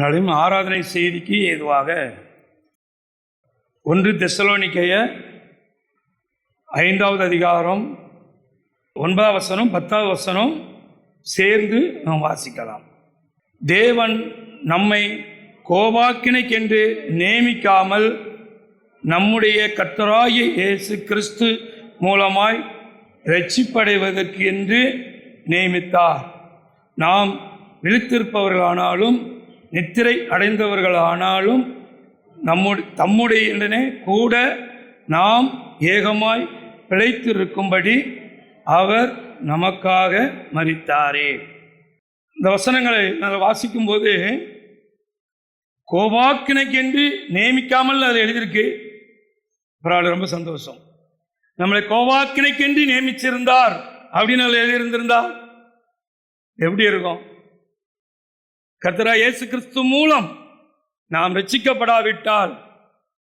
அதனாலும் ஆராதனை செய்திக்கு ஏதுவாக. ஒன்று தெசலோனிக்கைய ஐந்தாவது அதிகாரம் ஒன்பதாம் வசனம் பத்தாவது வசனம் சேர்ந்து நாம் வாசிக்கலாம். தேவன் நம்மை கோபாக்கினைக்கென்று நியமிக்காமல் நம்முடைய கர்த்தராகிய இயேசு கிறிஸ்து மூலமாய் ரட்சிப்படைவதற்கு என்று நியமித்தார். நாம் விழித்திருப்பவர்களானாலும் நித்திரை அடைந்தவர்களானாலும் நம்முடைய தம்முடைய கூட நாம் ஏகமாய் பிழைத்திருக்கும்படி அவர் நமக்காக மறித்தாரே இந்த வசனங்களை நாங்கள் வாசிக்கும்போது கோபாக்கினைக்கென்று நியமிக்காமல் அது எழுதியிருக்கு. பரவாயில்ல ரொம்ப சந்தோஷம். நம்மளை கோபாக்கினைக்கென்று நியமிச்சிருந்தார் அப்படின்னு அதில் எழுதியிருந்திருந்தா? எப்படி இருக்கும்? கர்த்தரா இயேசு கிறிஸ்து மூலம் நாம் ரட்சிக்கப்படாவிட்டால்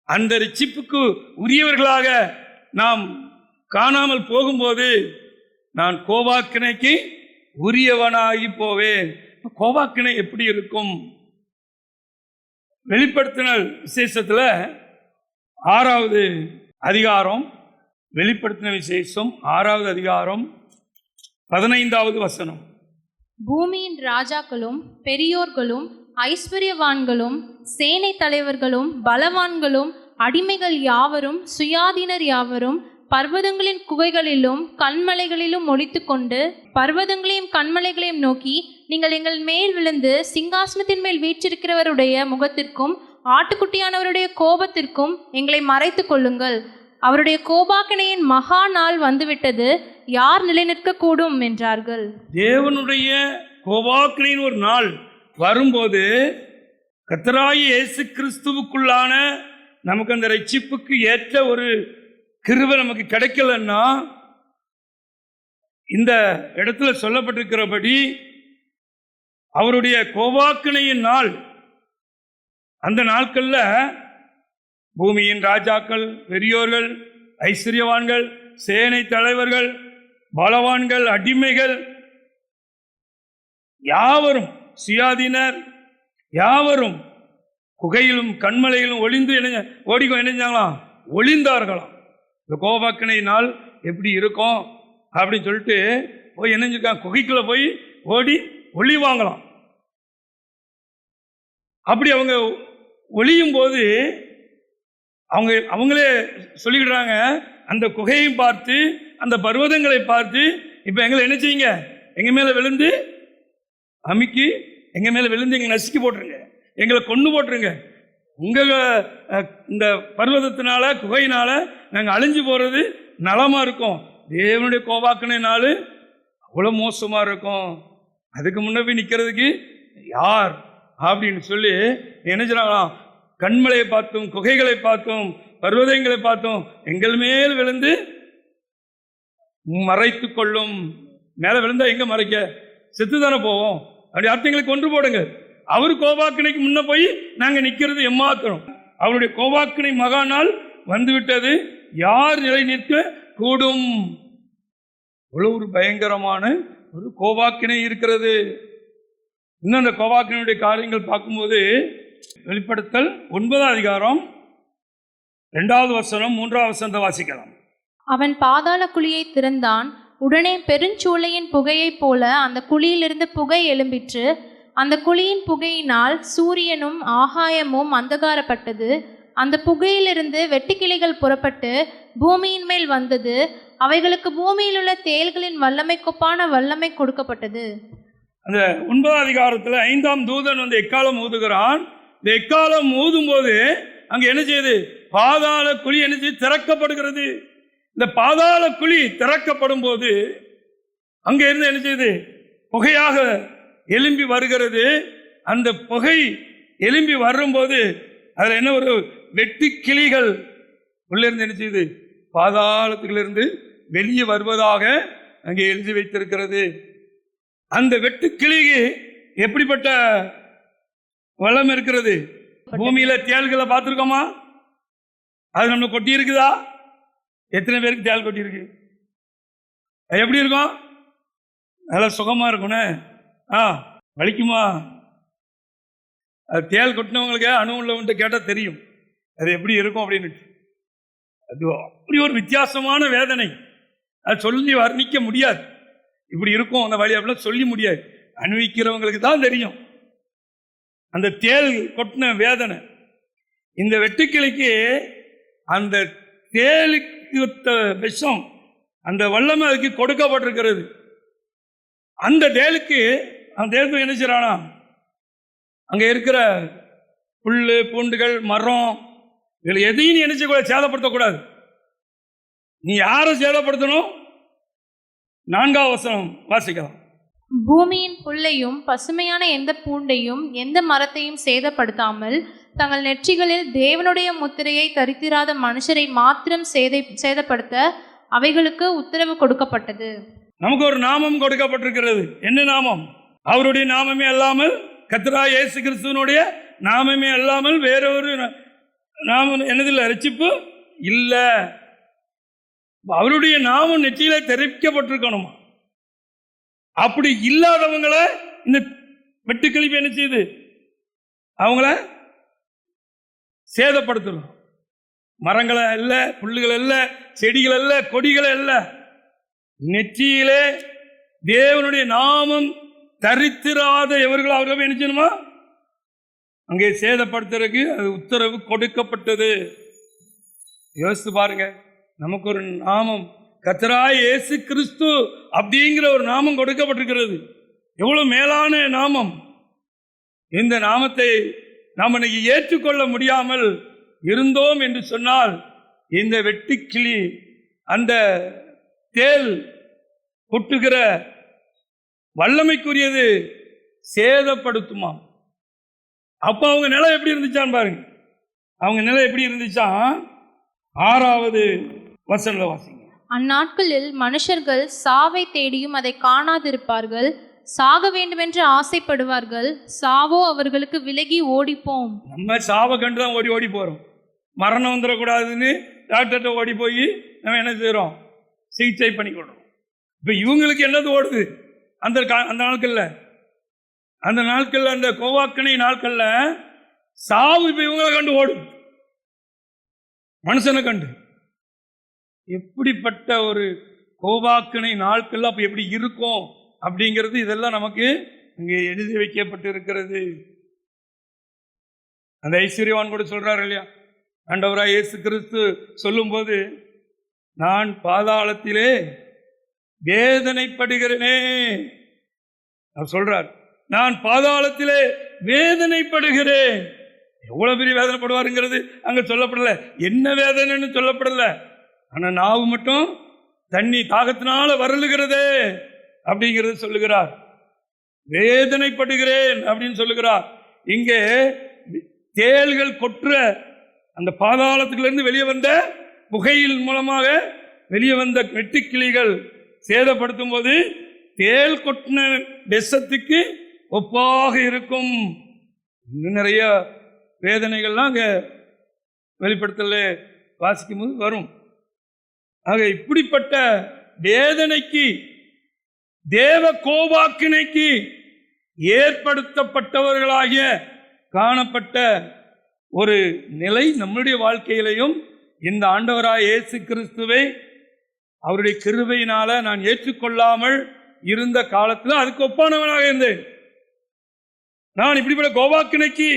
அந்த ரட்சிப்புக்கு உரியவர்களாக நாம் காணாமல் போகும்போது நான் கோவாக்கிணைக்கு உரியவனாகி போவேன். கோவாக்கிணை எப்படி இருக்கும்? வெளிப்படுத்தினல் விசேஷத்தில் ஆறாவது அதிகாரம் வெளிப்படுத்தின விசேஷம் ஆறாவது அதிகாரம் பதினைந்தாவது வசனம். பூமியின் ராஜாக்களும் பெரியோர்களும் ஐஸ்வர்யவான்களும் சேனை தலைவர்களும் பலவான்களும் அடிமைகள் யாவரும் சுயாதீனர் யாவரும் பர்வதங்களின் குகைகளிலும் கண்மலைகளிலும் ஒழித்துக்கொண்டு பர்வதங்களையும் கண்மலைகளையும் நோக்கி நீங்கள் எங்கள் மேல் விழுந்து சிங்காசனத்தின் மேல் வீற்றிருக்கிறவருடைய முகத்திற்கும் ஆட்டுக்குட்டியானவருடைய கோபத்திற்கும் எங்களை மறைத்து கொள்ளுங்கள். அவருடைய கோபாக்கினையின் மகா நாள் வந்துவிட்டது. யார் நிலைநிற்கக்கூடும் என்றார்கள். தேவனுடைய கோபாக்கினின் ஒரு நாள் வரும்போது கத்தராய இயேசு கிறிஸ்துவுக்குள்ளான நமக்கு அந்த ரட்சிப்புக்கு ஏற்ற ஒரு கிருவை நமக்கு கிடைக்கலன்னா இந்த இடத்துல சொல்லப்பட்டிருக்கிறபடி அவருடைய கோபாக்கினையின் நாள் அந்த நாட்களில் பூமியின் ராஜாக்கள் பெரியோர்கள் ஐஸ்வர்யவான்கள் சேனை தலைவர்கள் பலவான்கள் அடிமைகள் யாவரும் சுயாதீனர் யாவரும் குகையிலும் கண்மலையிலும் ஒளிந்து இணைஞ்ச ஓடிக்கோ இணைஞ்சாங்களாம் ஒளிந்தார்களாம். இந்த கோபாக்கினை நாள் எப்படி இருக்கும்? அப்படின்னு சொல்லிட்டு போய் இணைஞ்சிருக்காங்க. குகைக்குள்ளே போய் ஓடி ஒளிவாங்களாம் அப்படி அவங்க ஒளியும் போது அவங்க அவங்களே சொல்லிக்கிடுறாங்க. அந்த குகையும் பார்த்து அந்த பர்வதங்களை பார்த்து இப்போ எங்களை என்ன செய்யுங்க? எங்க மேல விழுந்து அமுக்கி எங்க மேல விழுந்து எங்க நசுக்கி போட்டுருங்க. எங்களை கொண்டு போட்டுருங்க. உங்க இந்த பர்வதத்தினால குகையினால நாங்கள் அழிஞ்சு போறது நலமா இருக்கும். தேவனுடைய கோபாக்கின நாள் அவ்வளோ மோசமா இருக்கும். அதுக்கு முன்னே போய் நிற்கிறதுக்கு யார்? அப்படின்னு சொல்லி என்ன கண்மலையை பார்த்தும் குகைகளை பார்த்தும் பர்வதங்களை பார்த்தோம் எங்கள் மேல் விழுந்து மறைத்து கொள்ளும் மேலே விழுந்தா எங்க மறைக்க? செத்து தானே போவோம். அப்படி அர்த்தங்களை கொண்டு போடுங்க. அவர் கோபாக்கினைக்கு முன்ன போய் நாங்க நிக்கிறது எம்மாத்திரம். அவருடைய கோபாக்கினை மகானால் வந்துவிட்டது. யார் நிலை நிற்க கூடும்? இவ்வளவு ஒரு பயங்கரமான ஒரு கோபாக்கினை இருக்கிறது. இன்னும் அந்த கோபாக்கினுடைய காரியங்கள் பார்க்கும்போது வெளிப்படுத்தல் ஒன்பதாம் அதிகாரம். ரெண்டாவது வருஷம் மூன்றாவது வருஷத்தை வாசிக்கலாம். அவன் பாதாள குழியை திறந்தான். உடனே பெருஞ்சூளையின் புகையைப் போல அந்த குழியிலிருந்து புகை எழும்பிற்று. அந்த குழியின் புகையினால் சூரியனும் ஆகாயமும் அந்தகாரப்பட்டது. அந்த புகையிலிருந்து வெட்டுக்கிளிகள் புறப்பட்டு பூமியின் மேல் வந்தது. அவைகளுக்கு பூமியில் உள்ள தேள்களின் வல்லமை கொப்பான வல்லமை கொடுக்கப்பட்டது. அந்த ஒன்பதாம் அதிகாரத்தில் ஐந்தாம் தூதன் வந்து எக்காலம் ஊதுகிறான்? இந்த எக்காலம் ஊதும் போது அங்கே என்ன செய்யுது? பாதாள குழி என்ன செய்யுது? திறக்கப்படுகிறது. இந்த பாதாள குழி திறக்கப்படும் போது அங்க இருந்து என்ன செய்யுது? புகையாக எலும்பி வருகிறது. அந்த புகை எலும்பி வரும்போது அதுல என்ன ஒரு வெட்டு கிளிகள் உள்ள இருந்து என்ன செய்யுது? பாதாளத்திலிருந்து வெளியே வருவதாக அங்கே எழுதி வைத்திருக்கிறது. அந்த வெட்டு கிளிக்கு எப்படிப்பட்ட வளம் இருக்கிறது? பூமியில தேள்களை பார்த்துருக்கோமா? அது நம்ம கொட்டி இருக்குதா? எத்தனை பேருக்கு தேள் கொட்டி இருக்கு அது எப்படி இருக்கும்? நல்லா சுகமாக இருக்குண்ணே ஆ வலிக்குமா? அது தேல் கொட்டினவங்களுக்கு அணு உள்ளவன்ட்டு கேட்டால் தெரியும். அது எப்படி இருக்கும் அப்படின்னு. அது அப்படி ஒரு வித்தியாசமான வேதனை. அது சொல்லி வர்ணிக்க முடியாது. இப்படி இருக்கும் அந்த வழி அப்படிலாம் சொல்லி முடியாது. அனுபவிக்கிறவங்களுக்கு தான் தெரியும். அந்த தேல் கொட்டின வேதனை. இந்த வெட்டுக்கிளிக்கு அந்த தேலுக்கு ஒத்த விஷம் அந்த வல்லமை அதுக்கு கொடுக்கப்பட்டிருக்கிறது. அந்த தேலுக்கு அந்த தேலுக்கு என்ன செய்றானா? அங்கே இருக்கிற புல் பூண்டுகள் மரம் இதில் எதையும் நீ என்ன செய்யக்கூடாது சேதப்படுத்தக்கூடாது. நீ யாரை சேதப்படுத்தணும்? நான்காவது வசனம் வாசிக்கலாம். பூமியின் புல்லையும் பசுமையான எந்த பூண்டையும் எந்த மரத்தையும் சேதப்படுத்தாமல் தங்கள் நெற்றிகளில் தேவனுடைய முத்திரையை தரித்திராத மனுஷரை மாத்திரம் சேதை சேதப்படுத்த அவைகளுக்கு உத்தரவு கொடுக்கப்பட்டது. நமக்கு ஒரு நாமம் கொடுக்கப்பட்டிருக்கிறது. என்ன நாமம்? அவருடைய நாமமே அல்லாமல் கத்ரா இயேசு கிறிஸ்துவனுடைய நாமமே அல்லாமல் வேறொரு நா- நாமம் என்னதில்லை? ரசிப்பு இல்லை. அவருடைய நாமம் நெற்றியில தெரிவிக்கப்பட்டிருக்கணுமா அப்படி இல்லாதவங்கள இந்த வெட்டுக்கிழிப்பு என்ன செய்யுது? அவங்கள சேதப்படுத்தணும். மரங்களை அல்ல புல்லுகள் அல்ல செடிகள் அல்ல கொடிகள் அல்ல. நெற்றியிலே தேவனுடைய நாமம் தரித்திராத எவர்கள் அவர்கள் என்ன செய்யணுமா? அங்கே சேதப்படுத்துறதுக்கு அது உத்தரவு கொடுக்கப்பட்டது. யோசித்து பாருங்க. நமக்கு ஒரு நாமம் கத்தராய் இயேசு கிறிஸ்து அப்படிங்கிற ஒரு நாமம் கொடுக்கப்பட்டிருக்கிறது. எவ்வளவு மேலான நாமம். இந்த நாமத்தை நாம் இன்னைக்கு ஏற்றுக்கொள்ள முடியாமல் இருந்தோம் என்று சொன்னால் இந்த வெட்டுக்கிளி அந்த தேல் கொட்டுகிற வல்லமைக்குரியது சேதப்படுத்துமாம். அப்போ அவங்க நிலை எப்படி இருந்துச்சான்னு பாருங்க. அவங்க நிலை எப்படி இருந்துச்சா ஆறாவது வசனில் வாசிங்க. அந்நாட்களில் மனுஷர்கள் சாவை தேடியும் அதை காணாதிருப்பார்கள். சாக வேண்டுமென்று ஆசைப்படுவார்கள். சாவோ அவர்களுக்கு விலகி ஓடிப்போம். நம்ம சாவை கண்டு தான் ஓடி ஓடி போகிறோம் மரணம் வந்துடக்கூடாதுன்னு டாக்டர்கிட்ட ஓடி போய் நம்ம என்ன செய்கிறோம் சிகிச்சை பண்ணிக்கொள்றோம். இப்போ இவங்களுக்கு என்னது ஓடுது? அந்த கா- அந்த நாட்களில். அந்த நாட்களில் அந்த கோவாக்கணை நாட்களில் சாவு இப்போ இவங்களை கண்டு ஓடும். மனுஷனை கண்டு. எப்படிப்பட்ட ஒரு கோவாக்கினை நாட்கள் அப்போ எப்படி இருக்கும் அப்படிங்கிறது இதெல்லாம் நமக்கு இங்கே எழுதி வைக்கப்பட்டு இருக்கிறது அந்த ஐஸ்வர்யவான் கூட சொல்றாரு இல்லையா? ஆண்டவராய் இயேசு கிறிஸ்து சொல்லும்போது நான் பாதாளத்திலே வேதனைப்படுகிறேனே. அவர் சொல்றார் நான் பாதாளத்திலே வேதனைப்படுகிறேன். எவ்வளவு பெரிய வேதனைப்படுவாருங்கிறது அங்க சொல்லப்படல. என்ன வேதனைன்னு சொல்லப்படல. ஆனா நாவு மட்டும் தண்ணி தாகத்தினால வரலுகிறதே அப்படிங்கிறது சொல்லுகிறார். வேதனைப்படுகிறேன் அப்படின்னு சொல்லுகிறார். இங்கே தேள்கள் கொற்ற அந்த பாதாளத்துலேருந்து வெளியே வந்த புகையில் மூலமாக வெளியே வந்த வெட்டுக்கிளிகள் சேதப்படுத்தும் போது தேள் கொட்டின விஷத்துக்கு ஒப்பாக இருக்கும். இன்னும் நிறைய வேதனைகள்லாம் அங்கே வெளிப்படுத்தல வாசிக்கும் போது வரும். ஆக இப்படிப்பட்ட வேதனைக்கு தேவ கோபாக்கினைக்கு ஏற்படுத்தப்பட்டவர்களாகிய காணப்பட்ட ஒரு நிலை நம்முடைய வாழ்க்கையிலையும் இந்த ஆண்டவராய் இயேசு கிறிஸ்துவை அவருடைய கிருபையினால நான் ஏற்றுக்கொள்ளாமல் இருந்த காலத்தில் அதுக்கு ஒப்பானவனாக இருந்தேன். நான் இப்படிப்பட்ட கோபாக்கினைக்கு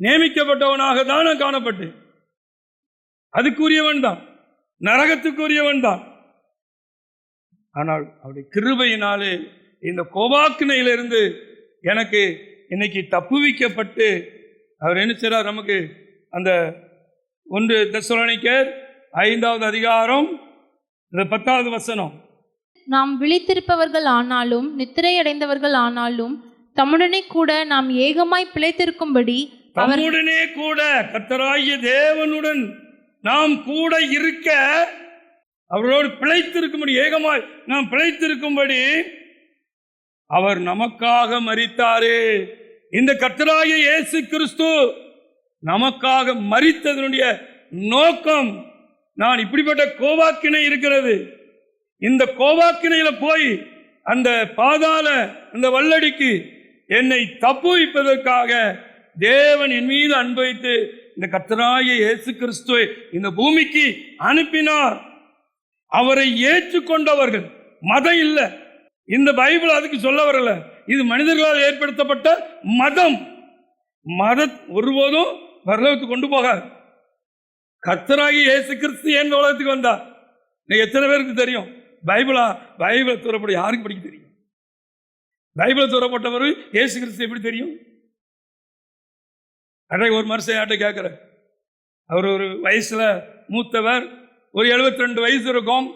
நியமிக்கப்பட்டவனாக தான் நான் காணப்பட்டேன். அதுக்குரியவன் தான். நரகத்துக்குரியவன் தான். ஆனால் அவருடைய கிருபையினாலே இந்த கோபாக்கினையிலிருந்து எனக்கு இன்னைக்கு தப்புவிக்கப்பட்டு அவர் என்ன செய்றார் நமக்கு? அந்த ஒன்று தெசலோனிக்கர் ஐந்தாவது அதிகாரம் இந்த பத்தாவது வசனம். நாம் விழித்திருப்பவர்கள் ஆனாலும் நித்திரையடைந்தவர்கள் ஆனாலும் தம்முடனே கூட நாம் ஏகமாய் பிழைத்திருக்கும்படி தம்முடனே கூட கர்த்தராகிய தேவனுடன் நாம் கூட இருக்க அவரோடு பிழைத்திருக்கும்படி ஏகமாய் நாம் பிழைத்திருக்கும்படி அவர் நமக்காக மறித்தாரே இந்த கத்தராய இயேசு கிறிஸ்து நமக்காக மறித்ததனுடைய நோக்கம் நான் இப்படிப்பட்ட கோவாக்கினை இருக்கிறது. இந்த கோவாக்கினையில போய் அந்த பாதாள அந்த வல்லடிக்கு என்னை தப்புவிப்பதற்காக தேவன் என் மீது அன்பைத்து இந்த கத்தராய இயேசு கிறிஸ்துவை இந்த பூமிக்கு அனுப்பினார். அவரை ஏற்றுக்கொண்டவர்கள் மதம் இல்லை. இந்த பைபிள் அதுக்கு சொல்ல வரல. இது மனிதர்களால் ஏற்படுத்தப்பட்ட மதம். மத ஒருபோதும் பரலோகத்துக்கு கொண்டு போகாது. கத்தராகி இயேசு கிறிஸ்து ஏன் உலகத்துக்கு வந்தா இன்னைக்கு எத்தனை பேருக்கு தெரியும்? பைபிளா? பைபிளை தூரப்பட யாருக்கு படிக்க தெரியும்? பைபிளை தூரப்பட்டவர் இயேசு கிறிஸ்து எப்படி தெரியும்? அன்றைக்கு ஒரு மனுஷன் யார்கிட்ட கேட்குற. அவர் ஒரு வயசில் மூத்தவர் ஒரு 72 ரெண்டு வயசு இருக்கும்.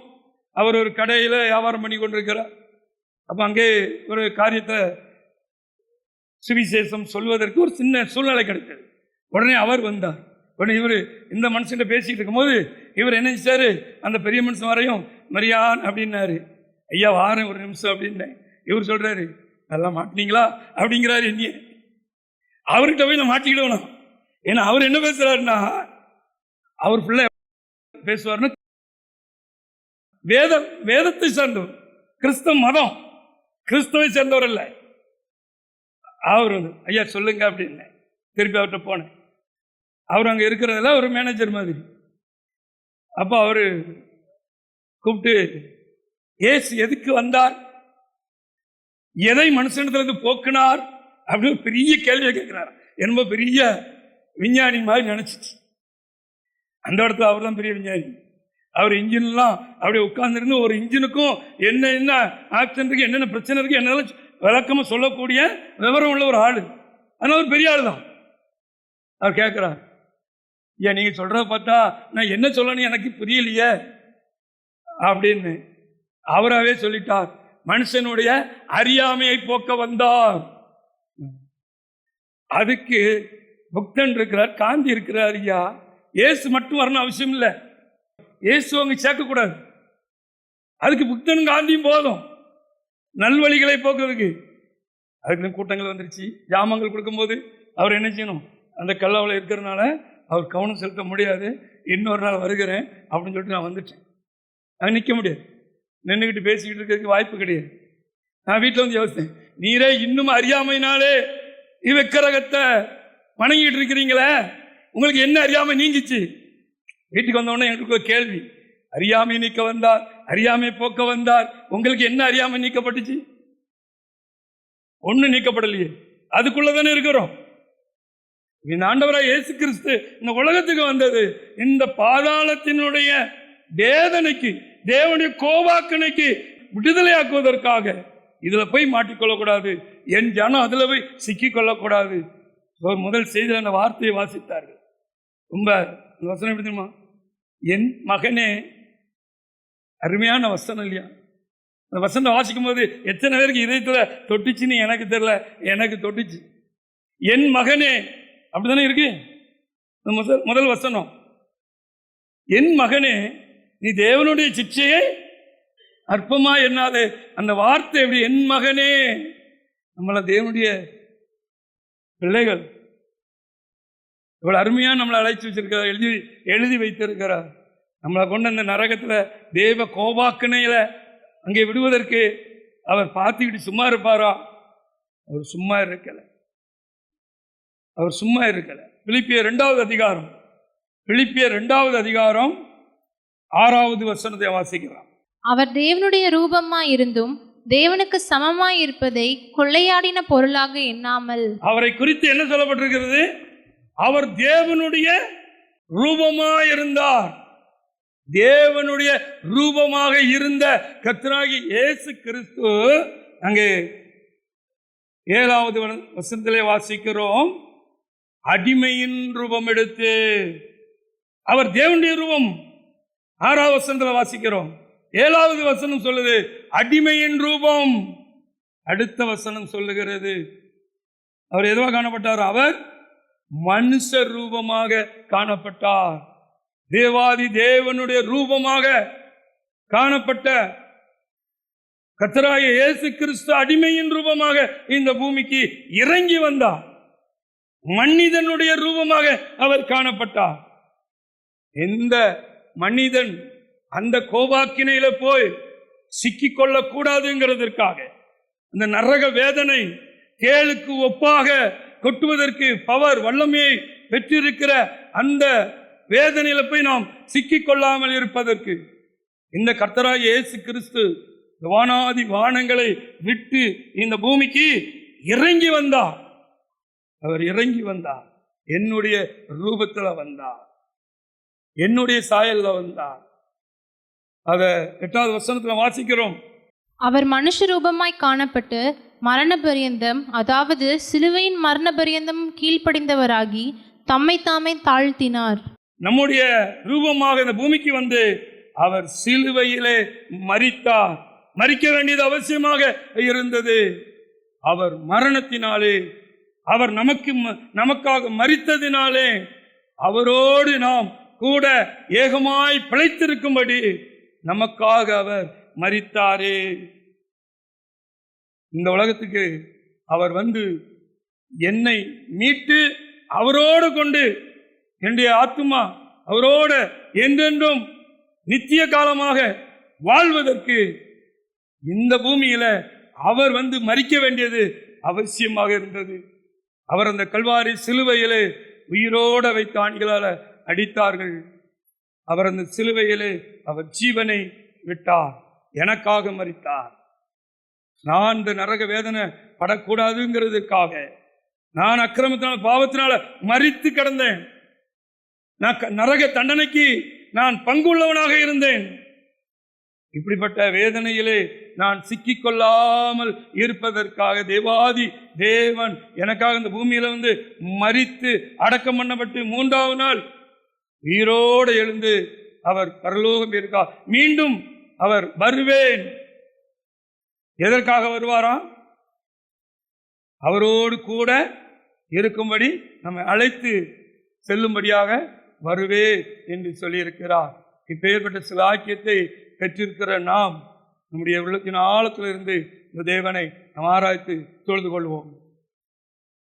அவர் ஒரு கடையில் வியாபாரம் பண்ணி கொண்டிருக்கிறார். அப்போ அங்கே ஒரு காரியத்தை சுவிசேஷம் சொல்வதற்கு ஒரு சின்ன சூழ்நிலை கிடைத்தது. உடனே அவர் வந்தார். உடனே இவர் இந்த மனுஷன்கிட்ட பேசிக்கிட்டு இருக்கும்போது இவர் என்ன செஞ்சாரு அந்த பெரிய மனுஷன் வரையும் மரியான் அப்படின்னாரு. ஐயா வாரேன் ஒரு நிமிஷம் அப்படின்னேன். இவர் சொல்கிறாரு நல்லா மாட்டினீங்களா? அப்படிங்கிறாரு என்னையே. அவர்கிட்ட போய் நான் மாட்டிக்கிடுவேணும் ஏன்னா அவர் என்ன பேசுறாருன்னா அவர் பிள்ளை பேசுவார்னு வேத வேதத்தை சேர்ந்தவர். கிறிஸ்தவ மதம். கிறிஸ்தவை சேர்ந்தவர் இல்லை அவர் வந்து ஐயா சொல்லுங்க அப்படின்னு திருப்பி அவர்கிட்ட போனேன். அவர் அங்கே இருக்கிறதுல ஒரு மேனேஜர் மாதிரி. அப்போ அவர் கூப்பிட்டு ஏசு எதுக்கு வந்தார்? எதை மனுஷனத்துலேருந்து போக்குனார்? அப்படின்னு ஒரு பெரிய கேள்வியை கேட்குறாரு என்னமோ பெரிய விஞ்ஞானி மாதிரி நினச்சிச்சு. அந்த இடத்துல அவர் தான் பெரிய விஞ்ஞானி. அவர் இன்ஜின்லாம் அப்படியே உட்கார்ந்துருந்து ஒரு இன்ஜினுக்கும் என்ன என்ன ஆக்சிடென்ட் இருக்குது என்னென்ன பிரச்சனை இருக்கு என்னெல்லாம் விளக்கமாக சொல்லக்கூடிய விவரம் உள்ள ஒரு ஆள். ஆனால் ஒரு பெரிய ஆள் தான். அவர் கேட்குறார் ஏன் நீங்கள் சொல்கிறத பார்த்தா நான் என்ன சொல்லணும் எனக்கு புரியலையே அப்படின்னு அவராகவே சொல்லிட்டார். மனுஷனுடைய அறியாமையை போக்க வந்தார். அதுக்கு புக்தன் இருக்கிறார் காந்தி இருக்கிறார் ஐயா. இயேசு மட்டும் வரணும் அவசியம் இல்லை. இயேசு அவங்க சேர்க்கக்கூடாது. அதுக்கு புக்தனும் காந்தியும் போதும். நல்வழிகளை போக்குறதுக்கு. அதுக்கு கூட்டங்கள் வந்துருச்சு. ஜாமங்கள் கொடுக்கும்போது அவர் என்ன செய்யணும்? அந்த கல்லாவில் இருக்கிறனால அவர் கவனம் செலுத்த முடியாது. இன்னொரு நாள் வருகிறேன் அப்படின்னு சொல்லிட்டு நான் வந்துட்டேன். அங்கே நிற்க முடியாது. நின்றுக்கிட்டு பேசிக்கிட்டு இருக்கிறதுக்கு வாய்ப்பு கிடையாது. நான் வீட்டில் வந்து யோசித்தேன். நீரே இன்னும் அறியாமையினாலே விக்கிரகத்தை வணங்கிட்டு இருக்கிறீங்களே உங்களுக்கு என்ன அறியாமை நீங்கிச்சு வீட்டுக்கு வந்த உடனே ஒரு கேள்வி. அறியாமை நீக்க வந்தார் அறியாமை போக்க வந்தார். உங்களுக்கு என்ன அறியாமை நீக்கப்பட்டுச்சு? ஒன்றும் நீக்கப்படலையே. அதுக்குள்ள தானே இருக்கிறோம். இந்த ஆண்டவராக இயேசு கிறிஸ்து இந்த உலகத்துக்கு வந்தது. இந்த பாதாளத்தினுடைய வேதனைக்கு தேவனுடைய கோவாக்கணைக்கு விடுதலையாக்குவதற்காக இதில் போய் மாட்டிக்கொள்ளக்கூடாது என் ஜனம் அதில் போய் சிக்கிக்கொள்ளக்கூடாது ஒரு முதல் செய்தியில் அந்த வார்த்தையை வாசித்தார்கள். ரொம்ப வசனம் எப்படி தெரியுமா? என் மகனே அருமையான வசனம் இல்லையா? அந்த வசனம் வாசிக்கும் போது எத்தனை பேருக்கு இதயத்தில் தொட்டுச்சுன்னு எனக்கு தெரில எனக்கு தொட்டுச்சு. என் மகனே அப்படிதானே இருக்கு? முதல் முதல் வசனம். என் மகனே நீ தேவனுடைய சிச்சையை அற்பமா என்னாலே அந்த வார்த்தை எப்படி என் மகனே நம்மள தேவனுடைய பிள்ளைகள் இவ்வளவு அருமையா நம்மளை அழைச்சி வச்சிருக்கிறார் எழுதி எழுதி வைத்திருக்கிறார் நம்மளை கொண்டு அந்த நரகத்துல தேவ கோபாக்கனையில அங்கே விடுவதற்கு அவர் பார்த்துக்கிட்டு சும்மா இருப்பாரா? அவர் சும்மா இருக்கல. அவர் சும்மா இருக்கல. பிலிப்பிய ரெண்டாவது அதிகாரம். பிலிப்பிய ரெண்டாவது அதிகாரம் ஆறாவது வசனத்தை வாசிக்கிறார் அவர் தேவனுடைய ரூபமா இருந்தும் தேவனுக்கு சமமாய் இருப்பதை கொள்ளையாடின பொருளாக எண்ணாமல். அவரை குறித்து என்ன சொல்லப்பட்டிருக்கிறது? அவர் தேவனுடைய ரூபமாக இருந்தார் தேவனுடைய ரூபமாக இருந்த கர்த்தராகி இயேசு கிறிஸ்து அங்கே ஏழாவது வ- வசனத்திலே வாசிக்கிறோம். அடிமையின் ரூபம் எடுத்து. அவர் தேவனுடைய ரூபம். ஆறாவது வசனத்தில் வாசிக்கிறோம். ஏழாவது வசனம் சொல்லுது அடிமையின் ரூபம். அடுத்த வசனம் சொல்லுகிறது. அவர் எதுவாக காணப்பட்டார்? அவர் மனுஷ ரூபமாக காணப்பட்டார். தேவாதி தேவனுடைய ரூபமாக காணப்பட்ட கத்தராய இயேசு கிறிஸ்து அடிமையின் ரூபமாக இந்த பூமிக்கு இறங்கி வந்தார். மனிதனுடைய ரூபமாக அவர் காணப்பட்டார். எந்த மனிதன் அந்த கோபாக்கினையில போய் சிக்கிக் கூடாதுங்கிறதற்காக அந்த நரக வேதனை கேளுக்கு ஒப்பாக கொட்டுவதற்கு பவர் வல்லமையை பெற்றிருக்கிற அந்த வேதனையில போய் நாம் சிக்கி கொள்ளாமல் இருப்பதற்கு இந்த கர்த்தராய் இயேசு கிறிஸ்து வானாதி வானங்களை விட்டு இந்த பூமிக்கு இறங்கி வந்தார். அவர் இறங்கி வந்தார். என்னுடைய ரூபத்துல வந்தார். என்னுடைய சாயல்ல வந்தார். அத எட்டாவது வசனத்துல வாசிக்கிறோம். அவர் மனுஷ ரூபமாய் காணப்பட்டு மரண பரியந்தம் அதாவது சிலுவையின் மரண பரியந்தம் கீழ்ப்படிந்தவராகி தம்மை தாமே தாழ்த்தினார். நம்முடைய ரூபமாக இந்த பூமிக்கு வந்து அவர் சிலுவையிலே மரித்தார். மரிக்க வேண்டியது அவசியமாக இருந்தது. அவர் மரணத்தினாலே அவர் நமக்கு நமக்காக மரித்ததினாலே அவரோடு நாம் கூட ஏகமாய் பிழைத்திருக்கும்படி நமக்காக அவர் மறித்தாரே இந்த உலகத்துக்கு அவர் வந்து என்னை மீட்டு அவரோடு கொண்டு என்னுடைய ஆத்மா அவரோட என்றென்றும் நித்திய காலமாக வாழ்வதற்கு இந்த பூமியில அவர் வந்து மறிக்க வேண்டியது அவசியமாக இருந்தது. அவர் அந்த கல்வாரி சிலுவையிலே உயிரோட வைத்த ஆணிகளால அடித்தார்கள். அவர் அந்த சிலுவையிலே அவர் ஜீவனை விட்டார். எனக்காக மறித்தார் நான் இந்த நரக வேதனை படக்கூடாதுங்கிறதுக்காக நான் அக்கிரமத்தினால பாவத்தினால மறித்து கிடந்தேன். நான் க- நரக தண்டனைக்கு நான் பங்குள்ளவனாக இருந்தேன். இப்படிப்பட்ட வேதனையிலே நான் சிக்கிக் கொள்ளாமல் இருப்பதற்காக தேவாதி தேவன் எனக்காக இந்த பூமியில வந்து மறித்து அடக்கம் பண்ணப்பட்டு மூன்றாவது நாள் உயிரோடு எழுந்து அவர் பரலோகம் இருக்கார் மீண்டும் அவர் வருவேன். எதற்காக வருவாராம் அவரோடு கூட இருக்கும்படி நம்மை அழைத்து செல்லும்படியாக வருவே என்று சொல்லியிருக்கிறார். இப்பேற்பட்ட சில ஆக்கியத்தை பெற்றிருக்கிற நாம் நம்முடைய உள்ளத்தின் ஆழத்திலிருந்து இந்த தேவனை நாம் ஆராய்த்து தொழுது கொள்வோம்.